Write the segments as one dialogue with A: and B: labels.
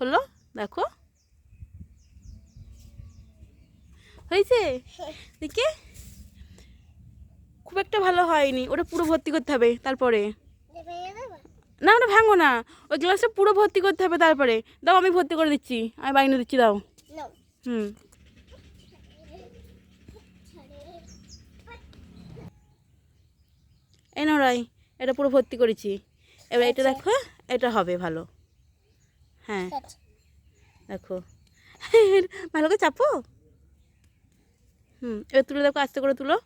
A: খোলো দেখো। হয়েছে? দেখি। খুব একটা ভালো হয়নি ওটা পুরো ভর্তি করতে হবে তারপরে। না ওটা ভাঙো না। ওই গ্লাসটা পুরো ভর্তি করতে হবে তারপরে। দাও আমি ভর্তি করে দিচ্ছি। আমি বাইনে দিচ্ছি দাও। হুম। এই নাও রাই। এটা পুরো ভর্তি করেছি। এবার এটা দেখো এটা হবে ভালো। হ্যাঁ। দেখো। ভালো করে চাপো। হুম এবার তুলে দেখো আস্তে করে তুলো।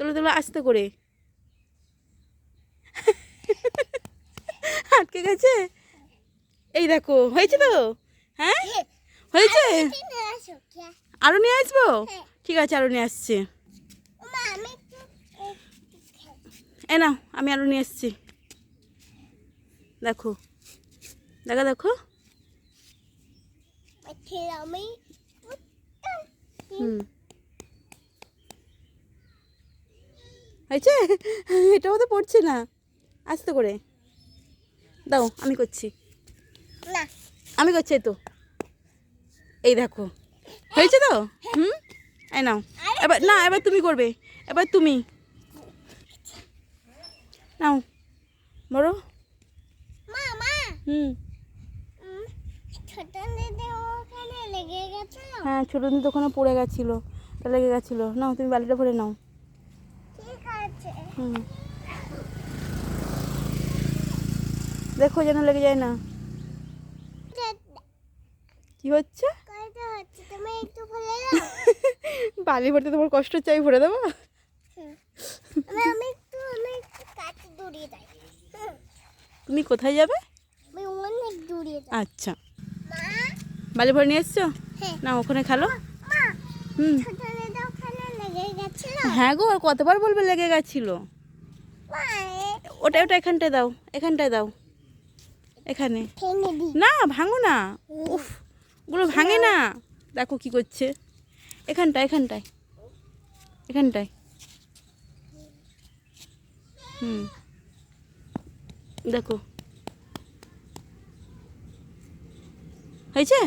A: তুলে তুলো আস্তে করে। আটকে গেছে? এই দেখো হয়েছে তো? হ্যাঁ? হয়েছে? আরও নিয়ে আসব? ঠিক আছে আরও নিয়ে আসছি। এ নাও আমি আরও নিয়ে এসছি দেখো। দেখো দেখো। হুম। হয়েছে? এটাও তো পড়ছে না। আস্তে করে। দাও আমি করছি। আমি করছি এই তো। এই দেখো। হয়েছে তো? হুম? এই নাও। এবার না এবার তুমি করবে। এবার তুমি। নাও। বড় হুম। হ্যাঁ ছোটো তো ওখানে পড়ে গেছিল তা লেগে গেছিল। নাও তুমি বালিটা ভরে নাও। হুম। দেখো যেন লেগে যায় না। কি হচ্ছে? বালি ভরতে তোমার কষ্ট চাই ভরে দেবো? তুমি কোথায় যাবে। আচ্ছা। বালি ভরে নিয়ে এসছো?
B: হ্যাঁ।
A: না ওখানে খেলো। হুম। হ্যাঁ গো আর কতবার বলবে লেগে গেছিল? ওটা ওটা এখানটায় দাও এখানটায় দাও। এখানে। না ভাঙো না। উফ ওগুলো ভাঙে না। দেখো কি করছে। এখানটায় এখানটায়। এখানটায়। হুম। দেখো। হয়েছে?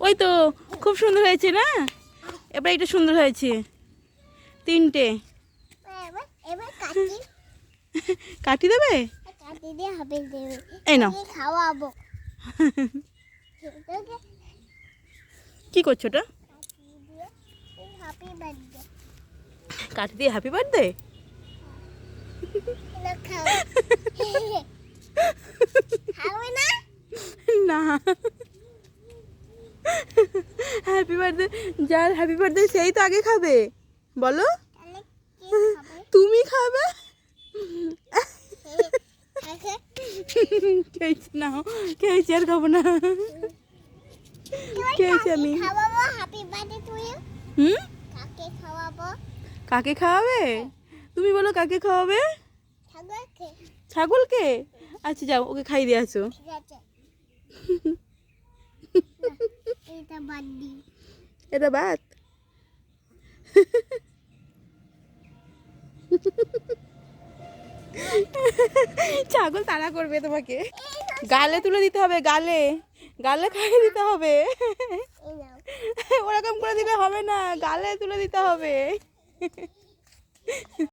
A: ওই তো খুব সুন্দর হয়েছে না? এবার এটা সুন্দর হয়েছে। তিনটে।
B: কাটি।
A: দেবে?
B: কাটি দিয়ে
A: এই নাও।
B: খাওয়াবো।
A: কি করছ ওটা?
B: কাটি দিয়ে হ্যাপি বার্থডে খাবে না?
A: না। হ্যাপি বার্থডে যার হ্যাপি বার্থডে সেই তো আগে খাবে। বলো। তুমি খাবে? খেয়েছি না খেয়েছি আর খাব না। খেয়েছি আমি হুম?
B: কাকে খাওয়াবে?
A: তুমি বলো কাকে খাওয়াবে? ছাগলকে। আচ্ছা যাও ওকে খাই দিয়ে আসো।
B: এটা বাদ দি
A: এটা ছাগল তাড়া করবে তোমাকে। গালে তুলে দিতে হবে, গালে। গালে খাইয়ে দিতে হবে। ওরকম করে দিলে হবে না, গালে তুলে দিতে হবে।